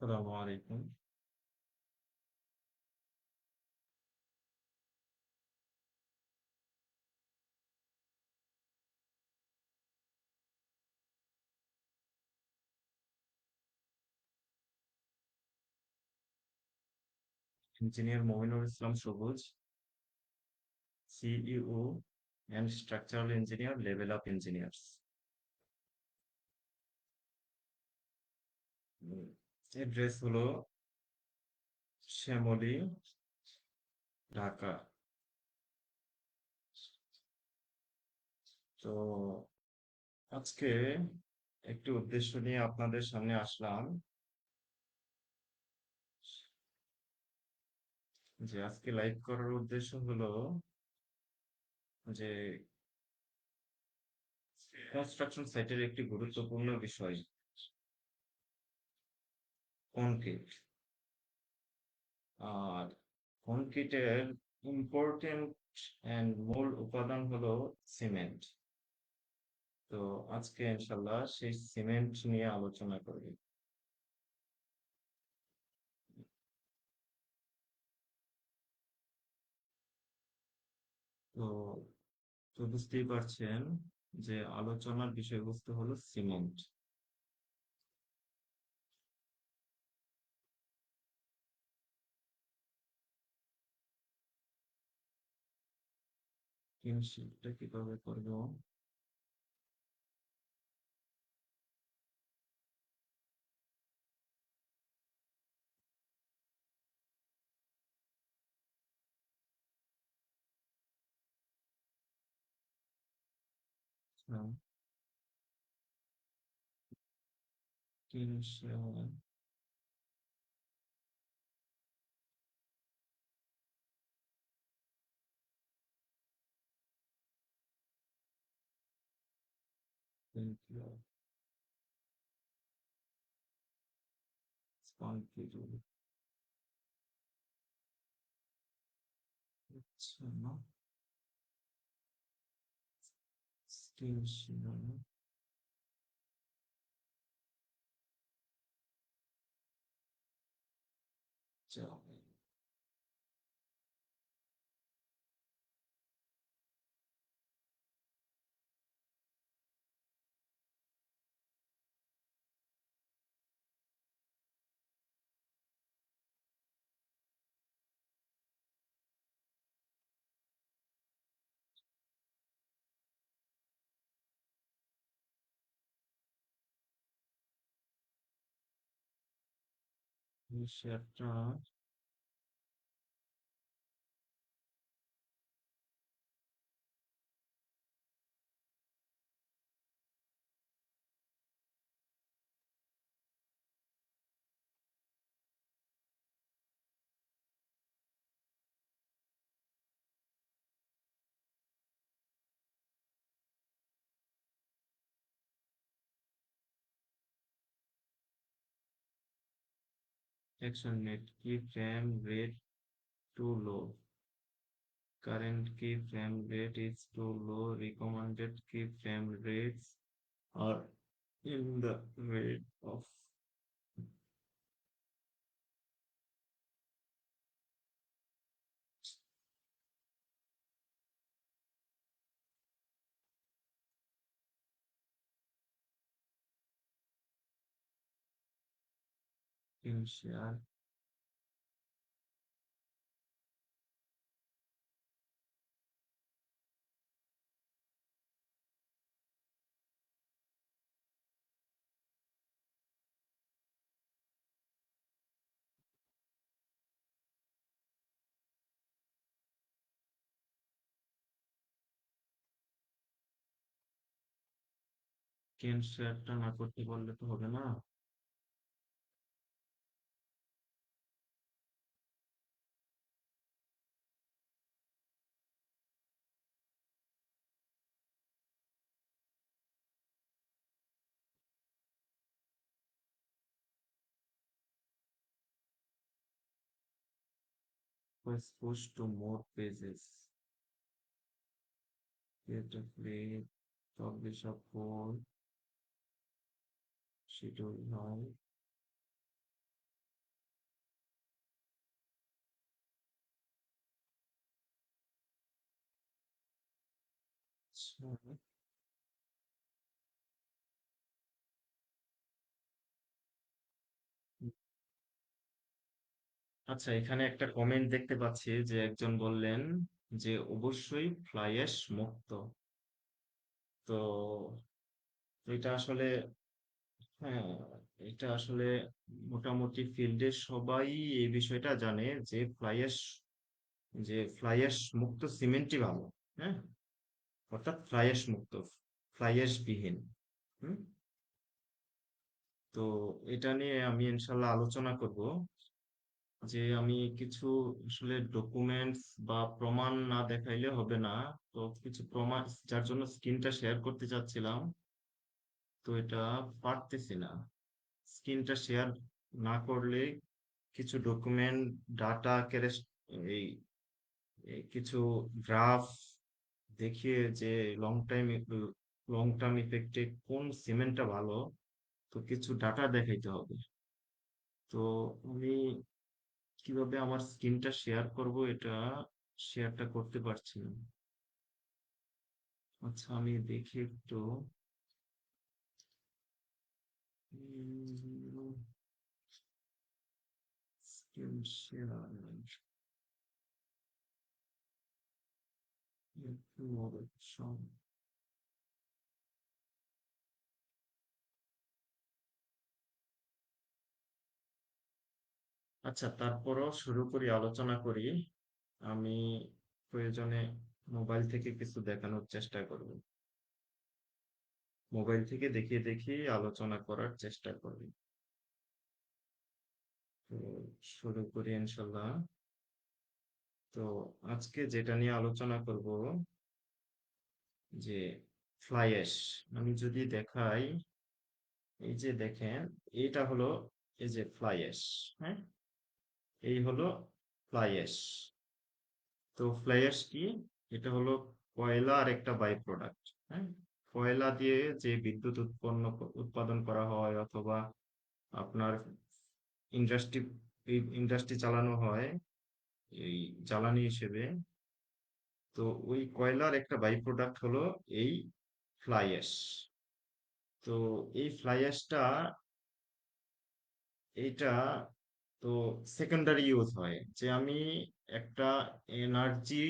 আসসালামু আলাইকুম। Engineer Mominul Islam Sabuj, CEO and structural engineer, level up engineers. Address হলো শ্যামলী, ঢাকা। তো আজকে একটি উদ্দেশ্য নিয়ে আপনাদের সামনে আসলাম যে আজকে লাইভ করার উদ্দেশ্য হলো যে কনস্ট্রাকশন সাইটের একটি গুরুত্বপূর্ণ বিষয় কনক্রিট আর কনক্রিটের ইম্পর্টেন্ট অ্যান্ড মূল উপাদান হলো সিমেন্ট। তো আজকে ইনশাল্লাহ সেই সিমেন্ট নিয়ে আলোচনা করব তো তো বুঝতেই পারছেন যে আলোচনার বিষয়বস্তু হলো সিমেন্ট। কিনশিপটা কীভাবে করব আচ্ছা তিনশো Thank you. Sponsor. আচ্ছা না তিনশো যাবে শেয়ারটা action net key frame rate too low. Current key frame rate is too low. Recommended key frame rates are in the rate of share কেন শেয়ারটা না করতে পারলে তো হবে না was pushed to more pages. Get a play, publish a poll, schedule now. So, আচ্ছা এখানে একটা কমেন্ট দেখতে পাচ্ছি যে একজন বললেন যে, অবশ্যই ফ্লাই অ্যাশ মুক্ত। তো এটা আসলে হ্যাঁ এটা আসলে মোটামুটি ফিল্ডে সবাই এই বিষয়টা জানে যে ফ্লাই অ্যাশ যে ফ্লাই অ্যাশ মুক্ত সিমেন্টই ভালো হ্যাঁ? অর্থাৎ ফ্লাই অ্যাশ মুক্ত ফ্লাই অ্যাশ বিহীন তো এটা নিয়ে আমি ইনশাল্লাহ আলোচনা করব। যে আমি কিছু আসলে ডকুমেন্টস বা প্রমাণ না দেখাইলে হবে না। তো কিছু প্রমাণ, যার জন্য স্ক্রিনটা শেয়ার করতে চাচ্ছিলাম। তো এটা পারতেছি না। স্ক্রিনটা শেয়ার না করলে কিছু ডকুমেন্ট ডাটা এই এই কিছু গ্রাফ দেখিয়ে যে লং টাইম লং টার্ম ইফেক্টে কোন সিমেন্টটা ভালো, তো কিছু ডাটা দেখাইতে হবে। তো আমি কীভাবে আমার স্ক্রিনটা শেয়ার করব এটা শেয়ারটা করতে পারছি না। আচ্ছা আমি দেখি একটু। Screen share. অপশন আচ্ছা তারপরও শুরু করি, আলোচনা করি। আমি প্রয়োজনে মোবাইল থেকে কিছু দেখানোর চেষ্টা করব। মোবাইল থেকে দেখিয়ে দেখিয়ে আলোচনা করার চেষ্টা করব তো শুরু করি ইনশাল্লাহ। তো আজকে যেটা নিয়ে আলোচনা করব, যে ফ্লাই আমি যদি দেখাই, এই যে দেখেন, এটা হলো এই যে ফ্লাই হ্যাঁ? এই হলো ফ্লাই তো ফ্লাই কি? এটা হলো কয়লা আর একটা বাই প্রোডাক্ট হ্যাঁ? কয়লা দিয়ে যে বিদ্যুৎ উৎপন্ন, উৎপাদন করা হয় অথবা আপনার ইন্ডাস্ট্রি ইন্ডাস্ট্রি চালানো হয় এই জ্বালানি হিসেবে, তো ওই কয়লার একটা বাই প্রোডাক্ট হলো এই ফ্লাই তো এই ফ্লাই এইটা তো সেকেন্ডারি ইউজ হয়। যে আমি একটা এনার্জি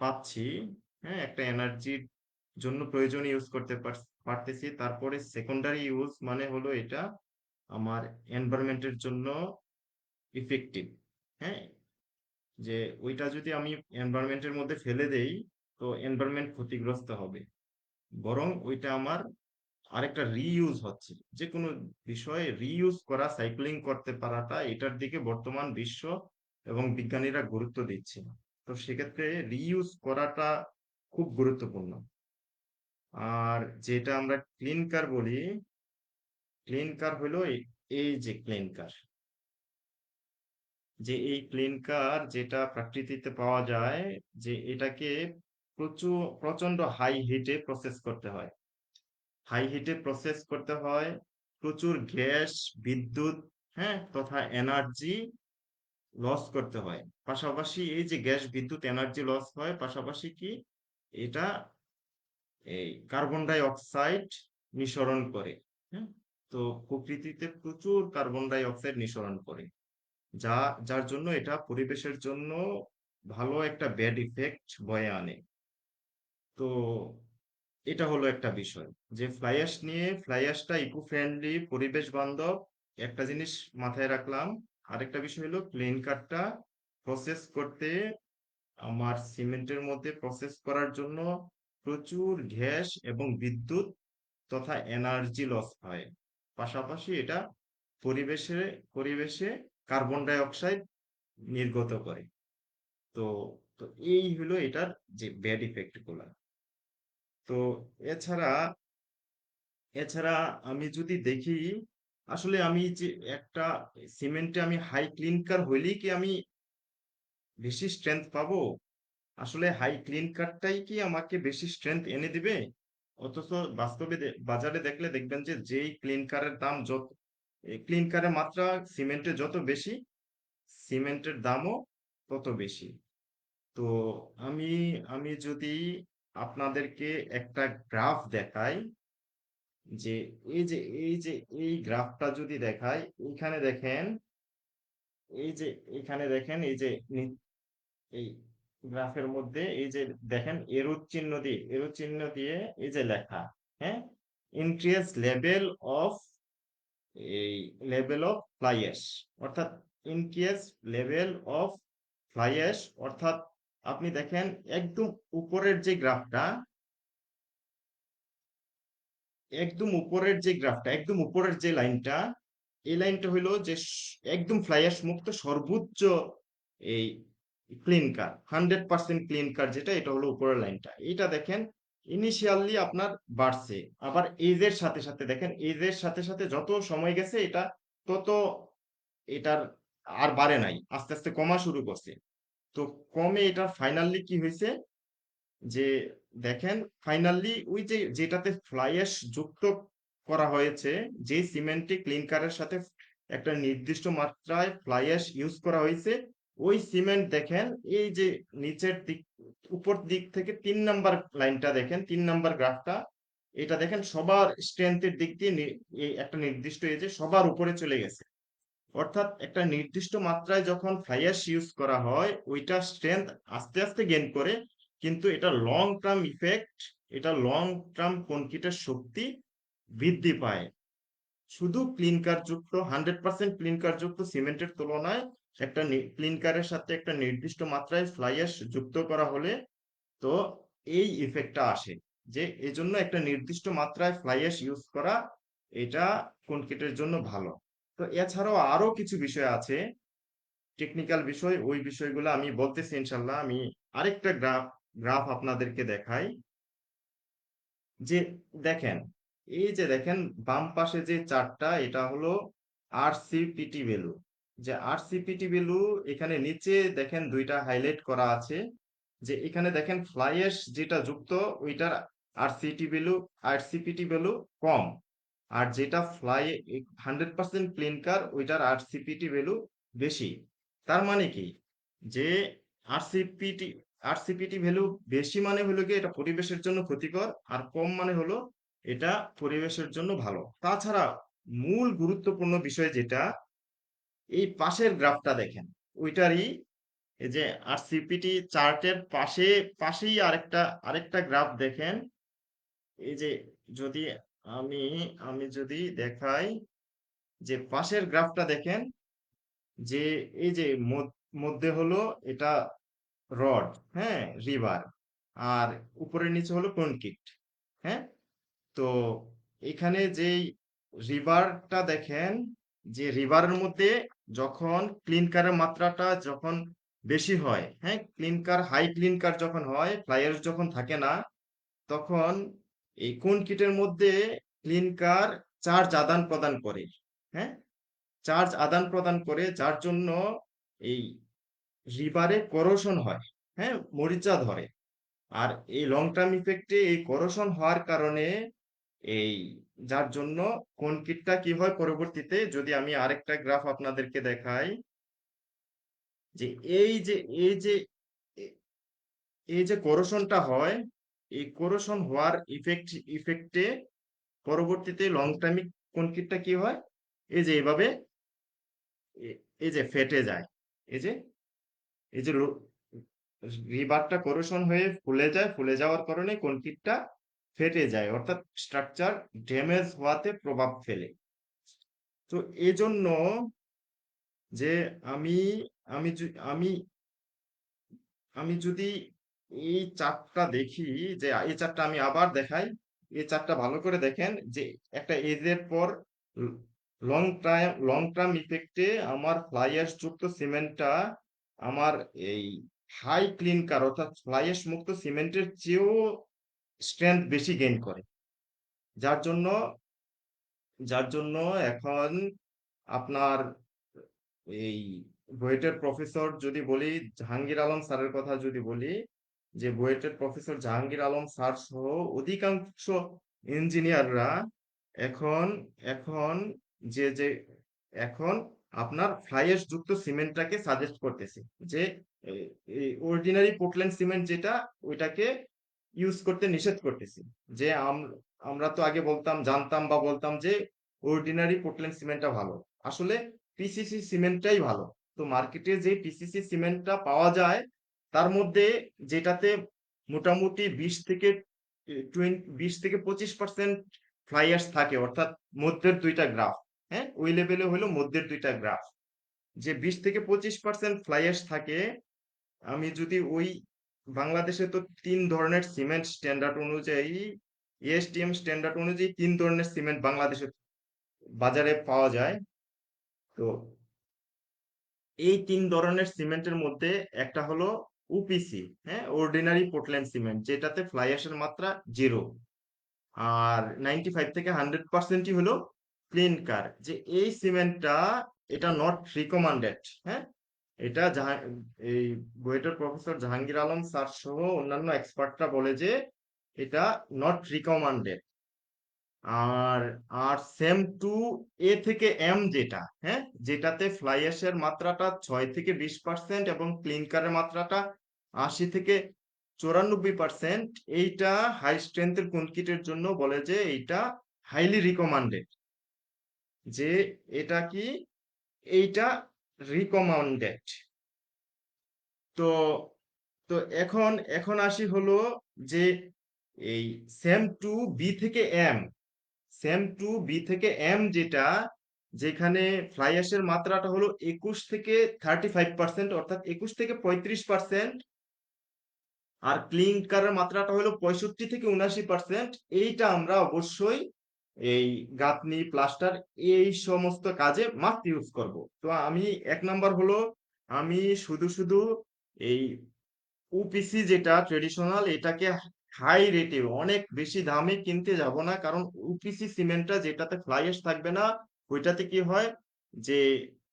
পাচ্ছি হ্যাঁ একটা এনার্জির জন্য প্রয়োজন ইউজ করতে পারতেছি। তারপরে সেকেন্ডারি ইউজ মানে হলো এটা আমার এনভায়রনমেন্টের জন্য ইফেক্টিভ হ্যাঁ? যে ওইটা যদি আমি এনভায়রনমেন্টের মধ্যে ফেলে দেই, তো এনভায়রনমেন্ট ক্ষতিগ্রস্ত হবে। বরং ওইটা আমার আরেকটা রিইউজ হচ্ছে। যে কোনো বিষয়ে রিইউজ করা সাইক্লিং করতে পারাটা এটার দিকে বর্তমান বিশ্ব এবং বিজ্ঞানীরা গুরুত্ব দিচ্ছে। তো সেক্ষেত্রে রিইউজ করাটা খুব গুরুত্বপূর্ণ। আর যেটা আমরা ক্লিন কার বলি ক্লিন কার হলো এই যে ক্লিন কার যে এই ক্লিন কার যেটা প্রকৃতিতে পাওয়া যায়, যে এটাকে প্রচুর প্রচণ্ড হাই হিটে প্রসেস করতে হয়। হাই হিটে প্রসেস করতে হয়, প্রচুর গ্যাস, বিদ্যুৎ হ্যাঁ তথা এনার্জি লস করতে হয়। পাশাপাশি এই যে গ্যাস, বিদ্যুৎ এনার্জি লস হয়, পাশাপাশি কি? এটা এই কার্বন ডাই অক্সাইড নিঃসরণ করে হ্যাঁ? তো প্রকৃতিতে প্রচুর কার্বন ডাই অক্সাইড নিঃসরণ করে, যা, যার জন্য এটা পরিবেশের জন্য ভালো একটা ব্যাড ইফেক্ট বয়ে আনে। তো এটা হলো একটা বিষয়। যে ফ্লাই অ্যাশ নিয়ে ফ্লাই অ্যাশটা ইকো ফ্রেন্ডলি পরিবেশ বান্ধব একটা জিনিস মাথায় রাখলাম। আরেকটা বিষয় হলো প্লেন কাটটা প্রসেস করতে, আমার সিমেন্টের মধ্যে প্রসেস করার জন্য প্রচুর গ্যাস এবং বিদ্যুৎ তথা এনার্জি লস হয়। পাশাপাশি এটা পরিবেশে পরিবেশে কার্বন ডাই অক্সাইড নির্গত করে। তো তো এই হলো এটার যে ব্যাড ইফেক্টগুলা। তো এছাড়া এছাড়া আমি যদি দেখি, আসলে আমি যে একটা সিমেন্টে আমি হাই ক্লিনকার হইলেই কি আমি বেশি স্ট্রেংথ পাবো? আসলে হাই ক্লিনকারটাই কি আমাকে বেশি স্ট্রেংথ এনে দিবে? অথচ বাস্তবে বাজারে দেখলে দেখবেন যে যেই ক্লিনকারের দাম যত ক্লিনকারের মাত্রা সিমেন্টের যত বেশি, সিমেন্টের দামও তত বেশি। তো আমি আমি যদি আপনাদেরকে একটা গ্রাফ দেখাই যে এই যে এই যে, এই গ্রাফটা যদি দেখাই এখানে দেখেন, এই যে এখানে দেখেন, এই যে এই গ্রাফের মধ্যে এই যে দেখেন এরো চিহ্ন দিয়ে এরো চিহ্ন দিয়ে এই যে লেখা হ্যাঁ? ইনক্রিজ লেভেল অফ এই লেভেল অফ ফ্লাই অর্থাৎ ইনক্রিজ লেভেল অফ ফ্লাই অর্থাৎ আপনি দেখেন একদম উপরের যে গ্রাফটা, একদম উপরের যে গ্রাফটা, একদম উপরের যে লাইনটা, এই লাইনটা হইল যে একদম ফ্লাই মুক্ত সর্বোচ্চ এই clinker hundred percent clinker যেটা, এটা হলো উপরের লাইনটা। এটা দেখেন ইনিশিয়ালি আপনার বাড়ছে, আবার এজের সাথে সাথে দেখেন এজের সাথে সাথে যত সময় গেছে, এটা তত এটার আর বাড়ে নাই, আস্তে আস্তে কমা শুরু করছে। তো কমে এটা ফাইনালি কি হয়েছে? যে দেখেন ফাইনালি ওই যে যেটাতে ফ্লাই যুক্ত করা হয়েছে, যে সিমেন্টে ক্লিনকারের সাথে একটা নির্দিষ্ট মাত্রায় ফ্লাই ইউজ করা হয়েছে, ওই সিমেন্ট দেখেন, এই যে নিচের দিক, উপর দিক থেকে তিন নাম্বার লাইনটা দেখেন, তিন নাম্বার গ্রাফটা, এটা দেখেন সবার স্ট্রেংথের দিক দিয়ে একটা নির্দিষ্ট যে সবার উপরে চলে গেছে। অর্থাৎ একটা নির্দিষ্ট মাত্রায় যখন ফ্লাই অ্যাশ ইউজ করা হয়, ওইটা স্ট্রেংথ আস্তে আস্তে গেন করে, কিন্তু এটা লং টার্ম ইফেক্ট এটা লং টার্ম কনক্রিটের শক্তি বৃদ্ধি পায়। শুধু ক্লিনকার যুক্ত হান্ড্রেড পার্সেন্ট ক্লিনকার যুক্ত সিমেন্টের তুলনায় একটা ক্লিনকারের সাথে একটা নির্দিষ্ট মাত্রায় ফ্লাই যুক্ত করা হলে তো এই ইফেক্টটা আসে। যে এই জন্য একটা নির্দিষ্ট মাত্রায় ফ্লাই ইউজ করা, এটা কনক্রিটের জন্য ভালো। তো এছাড়াও আরও কিছু বিষয় আছে। টেকনিক্যাল বিষয়, ওই বিষয়গুলো আমি বলতেছি ইনশাল্লাহ। আমি আরেকটা গ্রাফ গ্রাফ আপনাদেরকে দেখাই। যে দেখেন, এই যে দেখেন, বাম পাশে যে চারটা এটা হলো আরসিপিটি ভ্যালু যে আরসিপিটি ভ্যালু এখানে নিচে দেখেন দুইটা হাইলাইট করা আছে। যে এখানে দেখেন ফ্লাই অ্যাশ যেটা যুক্ত, ওইটার আরসিটি ভ্যালু আরসিপিটি ভ্যালু কম। আর যেটা ফ্লাই হান্ড্রেড পার্সেন্ট ক্লিনকার ওইটার আর সিপিটি ভ্যালু বেশি। তার মানে কি? যে আরসিপিটি আরসিপিটি ভ্যালু বেশি মানে হলো কি এটা পরিবেশের জন্য ক্ষতিকর, আর কম মানে হলো এটা পরিবেশের জন্য ভালো। তাছাড়া মূল গুরুত্বপূর্ণ বিষয় যেটা, এই পাশের গ্রাফটা দেখেন। ওইটারই যে আরসিপিটি চার্টের পাশে, পাশেই আরেকটা আরেকটা গ্রাফ দেখেন। এই যে যদি আমি আমি যদি দেখাই যে পাশের গ্রাফটা দেখেন, যে এই যে মধ্য- হলো এটা রড হ্যাঁ রিভার, আর উপরের নিচে হলো কনক্রিট হ্যাঁ? তো এখানে যেই রিভারটা দেখেন, যে রিভারের মধ্যে যখন ক্লিনকারের মাত্রাটা যখন বেশি হয় হ্যাঁ ক্লিনকার হাই ক্লিনকার যখন হয় ফ্লাইয়ার যখন থাকে না, তখন এই কনক্রিটের মধ্যে ক্লিনকার চার্জ আদান প্রদান করে? হ্যাঁ? চার্জ আদান প্রদান করে, যার জন্য এই রিভারে করোশন হয় হ্যাঁ? মরিচা ধরে। আর এই লং টার্ম ইফেক্টে এই করোশন হওয়ার কারণে এই, যার জন্য কনক্রিটটা কি হয় পরবর্তীতে, যদি আমি আরেকটা গ্রাফ আপনাদেরকে দেখাই। যে এই যে এই যে এই যে করোশনটা হয় এই করোশন হওয়ার ইফেক্ট ইফেক্টে পরবর্তীতে লং টার্মিক কনক্রিটটা কি হয়? এই যে এভাবে এই যে ফেটে যায়। এই যে এই যে রিবারটা করোশন হয়ে ফুলে যায়, ফুলে যাওয়ার কারণে কনক্রিটটা ফেটে যায়, অর্থাৎ স্ট্রাকচার ড্যামেজ হওয়াতে প্রভাব ফেলে। তো এজন্য যে আমি আমি আমি আমি যদি এই চার্টটা দেখি যে এই চার্টটা আমি আবার দেখাই। এই চার্টটা ভালো করে দেখেন যে, একটা এজের পর লং টাইম লং টার্ম ইফেক্টে আমার ফ্লাই অ্যাশ যুক্ত সিমেন্টটা আমার এই হাই ক্লিনকার অর্থাৎ ফ্লাই অ্যাশ মুক্ত সিমেন্টের চেয়েও স্ট্রেংথ বেশি গেইন করে। যার জন্য যার জন্য এখন আপনার এই বুয়েটের প্রফেসর যদি বলি, জাহাঙ্গীর আলম স্যারের কথা যদি বলি যে বুয়েটের প্রফেসর জাহাঙ্গীর আলম স্যার সহ অধিকাংশ ইঞ্জিনিয়াররা এখন এখন যে যে, এখন আপনার ফ্লাই অ্যাশ যুক্ত সিমেন্টটাকে সাজেস্ট করতেছে যে অর্ডিনারি পোর্টল্যান্ড সিমেন্ট যেটা, ওইটাকে ইউজ করতে নিষেধ করতেছি। যে আম- আমরা তো আগে বলতাম, জানতাম বা বলতাম যে অর্ডিনারি পোর্টল্যান্ড সিমেন্টটা ভালো। আসলে পিসিসি সিমেন্টটাই ভালো। তো মার্কেটে যে পিসিসি সিমেন্টটা পাওয়া যায় তার মধ্যে যেটাতে মোটামুটি বিশ থেকে বিশ থেকে পঁচিশ পার্সেন্ট ফ্লাইয়ার্স থাকে, অর্থাৎ মধ্যের দুইটা গ্রাফ হ্যাঁ? ওই লেভেলে হলো মধ্যের দুইটা গ্রাফ যে বিশ থেকে পঁচিশ পার্সেন্ট ফ্লাইয়ার্স থাকে, আমি যদি ওই বাংলাদেশে তো তিন ধরনের সিমেন্ট স্ট্যান্ডার্ড অনুযায়ী এএসটিএম স্ট্যান্ডার্ড অনুযায়ী তিন ধরনের সিমেন্ট বাংলাদেশে বাজারে পাওয়া যায়, তো এই তিন ধরনের সিমেন্টের মধ্যে একটা হলো ওপিসি হ্যাঁ অর্ডিনারি পোর্টল্যান্ড সিমেন্ট যেটাতে ফ্লাই অ্যাশের মাত্রা জিরো আর নাইনটি ফাইভ থেকে হান্ড্রেড পার্সেন্টই হলো ক্লিন কার যে এই সিমেন্টটা এটা নট রিকমান্ডেড হ্যাঁ এটা এই বুয়েটের প্রফেসর জাহাঙ্গীর আলম স্যার সহ অন্যান্য এক্সপার্টরা বলে যে এটা নট রিকমান্ডেড আর আর সেম টু এ থেকে এম যেটা হ্যাঁ যেটাতে ফ্লাই অ্যাশের মাত্রাটা ছয় থেকে বিশ পার্সেন্ট এবং ক্লিনকারের মাত্রাটা আশি থেকে চুরানব্বই পার্সেন্ট এইটা হাই স্ট্রেংথের কনক্রিটের জন্য বলে যে এইটা হাইলি রিকমান্ডেড যে এটা কি? এইটা রিকমান্ডেড তো তো এখন এখন আসি হলো যে এই সেম টু বি থেকে এম সেম টু বি থেকে এম যেটা, যেখানে ফ্লাই অ্যাশের মাত্রাটা হলো একুশ থেকে থার্টি ফাইভ পার্সেন্ট অর্থাৎ একুশ থেকে পঁয়ত্রিশ পার্সেন্ট আর ক্লিনকারের মাত্রাটা হলো পঁয়ষট্টি থেকে উনাশি পার্সেন্ট এইটা আমরা অবশ্যই এই গাঁথনি প্লাস্টার এই সমস্ত কাজে মাস্ট ইউজ করব। তো আমি এক নাম্বার হলো, আমি শুধু শুধু এই ওপিসি যেটা ট্রেডিশনাল এটাকে হাই রেটে অনেক বেশি দামে কিনতে যাব না। কারণ ওপিসি সিমেন্টটা যেটাতে ফ্লাই থাকবে না, ওইটাতে কি হয় যে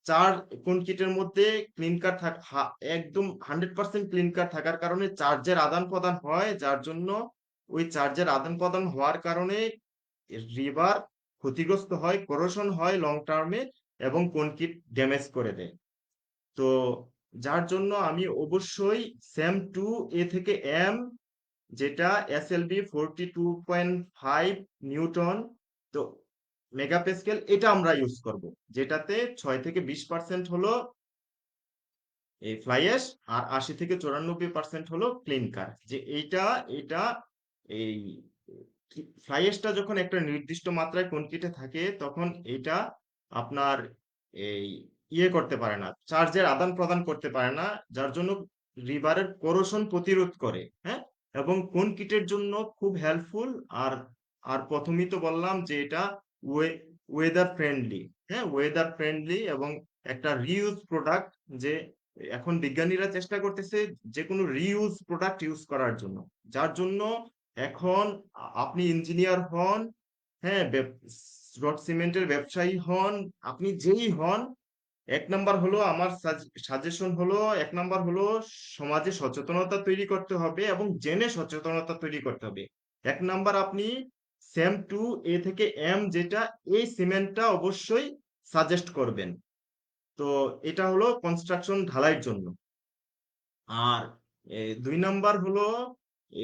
চার কোন কিটের মধ্যে ক্লিনকার থাক, হা- একদম হান্ড্রেড পার্সেন্ট ক্লিনকার থাকার কারণে চার্জের আদান প্রদান হয়, যার জন্য ওই চার্জের আদান প্রদান হওয়ার কারণে রিভার ক্ষতিগ্রস্ত হয় করোশন হয় লং টার্মে এবং কনক্রিট ড্যামেজ করে দেয়। তো যার জন্য আমি অবশ্যই সেম টু এ থেকে এম যেটা S L B forty two point five newton, তো মেগাপ্যাসকেল এটা আমরা ইউজ করব, যেটাতে ছয় থেকে বিশ পার্সেন্ট হলো এই ফ্লাই অ্যাশ আর আশি থেকে চুরানব্বই পার্সেন্ট হলো ক্লিনকার যে এইটা, এটা এই ফ্লাই অ্যাশটা যখন একটা নির্দিষ্ট মাত্রায় কনক্রিটে থাকে, তখন এটা আপনার এই ইয়ে করতে পারে না চার্জের আদান প্রদান করতে পারে না, যার জন্য রিভারের করোশন প্রতিরোধ করে হ্যাঁ? এবং কোন কিটের জন্য খুব হেল্পফুল আর আর প্রথমেই তো বললাম যে এটা ওয়েদার ফ্রেন্ডলি হ্যাঁ? ওয়েদার ফ্রেন্ডলি এবং একটা রিউজ প্রোডাক্ট যে এখন বিজ্ঞানীরা চেষ্টা করতেছে যে কোনো রিউজ প্রোডাক্ট ইউজ করার জন্য। যার জন্য এখন আপনি ইঞ্জিনিয়ার হন হ্যাঁ? রড সিমেন্টের ব্যবসায়ী হন, আপনি যেই হন, এক নাম্বার হলো আমার সাজেশন হলো, এক নাম্বার হলো সমাজে সচেতনতা তৈরি করতে হবে এবং জেনে সচেতনতা তৈরি করতে হবে। এক নাম্বার আপনি সেম টু এ থেকে এম যেটা, এই সিমেন্টটা অবশ্যই সাজেস্ট করবেন। তো এটা হলো কনস্ট্রাকশন ঢালাইয়ের জন্য। আর দুই নাম্বার হলো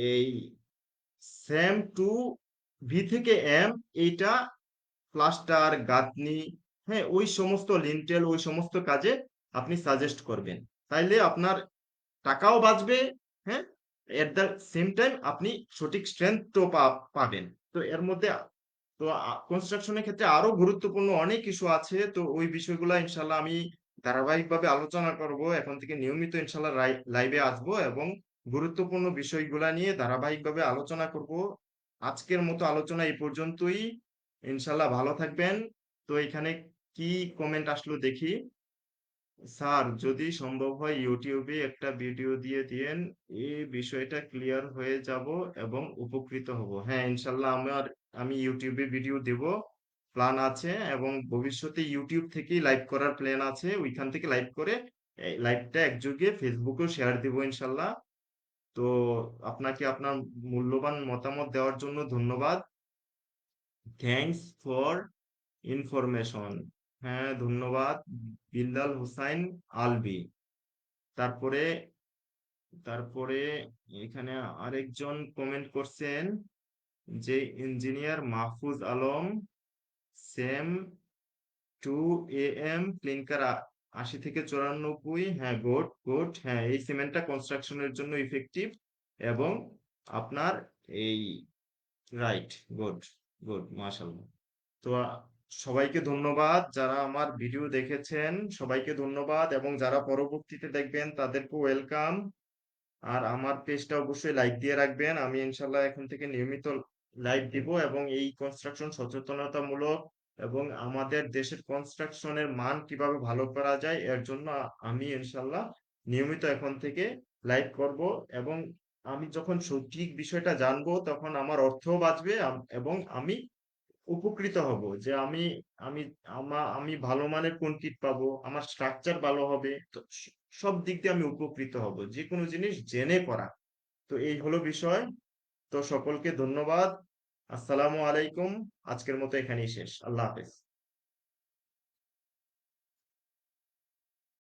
এই সেম টু ভি থেকে এম এইটা প্লাস্টার গাঁথনি হ্যাঁ ওই সমস্ত লিন্টেল ওই সমস্ত কাজে আপনি সাজেস্ট করবেন। তাইলে আপনার টাকাও বাঁচবে হ্যাঁ এট দ্য সেম টাইম আপনি সঠিক স্ট্রেংথও পাবেন। তো এর মধ্যে তো কনস্ট্রাকশনের ক্ষেত্রে আরও গুরুত্বপূর্ণ অনেক ইস্যু আছে। তো ওই বিষয়গুলো ইনশাল্লাহ আমি ধারাবাহিকভাবে আলোচনা করব। এখন থেকে নিয়মিত ইনশাল্লাহ লাইভে আসব এবং গুরুত্বপূর্ণ বিষয়গুলা নিয়ে ধারাবাহিকভাবে আলোচনা করব। আজকের মতো আলোচনা এই পর্যন্তই। ইনশাল্লাহ ভালো থাকবেন। তো এখানে কি কমেন্ট আসলো দেখি। স্যার, যদি সম্ভব হয় ইউটিউবে একটা ভিডিও দিয়ে দিয়েন এই বিষয়টা ক্লিয়ার হয়ে যাব এবং উপকৃত হব। হ্যাঁ ইনশাল্লাহ আমার আমি ইউটিউবে ভিডিও দেব। প্ল্যান আছে এবং ভবিষ্যতে ইউটিউব থেকেই লাইভ করার প্ল্যান আছে। ওইখান থেকে লাইভ করে লাইভটা একযোগে ফেসবুকেও শেয়ার দেবো ইনশাল্লাহ। তো আপনাকে আপনার মূল্যবান মতামত দেওয়ার জন্য ধন্যবাদ। থ্যাঙ্কস ফর ইনফরমেশন হ্যাঁ ধন্যবাদ। বিল্লাল হুসাইন আলবি। তারপরে তারপরে এখানে আরেকজন কমেন্ট করছেন যে engineer Mahfuz Alam CEM two A M clinker আশি থেকে চুরানব্বই হ্যাঁ গুড গুড হ্যাঁ এই সিমেন্টটা কনস্ট্রাকশনের জন্য ইফেক্টিভ এবং আপনার এই রাইট গুড গুড মাশাআল্লাহ। তো সবাইকে ধন্যবাদ। যারা আমার ভিডিও দেখেছেন, সবাইকে ধন্যবাদ এবং যারা পরবর্তীতে দেখবেন তাদেরকে ওয়েলকাম। আর আমার পেজটা অবশ্যই লাইক দিয়ে রাখবেন। আমি ইনশাল্লাহ এখন থেকে নিয়মিত লাইভ দিব এবং এই কনস্ট্রাকশন সচেতনতামূলক এবং আমাদের দেশের কনস্ট্রাকশনের মান কীভাবে ভালো করা যায়, এর জন্য আমি ইনশাল্লাহ নিয়মিত এখন থেকে লাইভ করব এবং আমি যখন সঠিক বিষয়টা জানব, তখন আমার অর্থও বাঁচবে এবং আমি উপকৃত হব। যে আমি আমি, আমা, আমি ভালো মানের কোন কিট পাবো, আমার স্ট্রাকচার ভালো হবে সব দিক দিয়ে আমি উপকৃত হব। যে কোনো জিনিস জেনে করা। তো এই হলো বিষয়। তো সকলকে ধন্যবাদ। আসসালামু আলাইকুম। আজকের মতো এখানেই শেষ। আল্লাহ হাফেজ।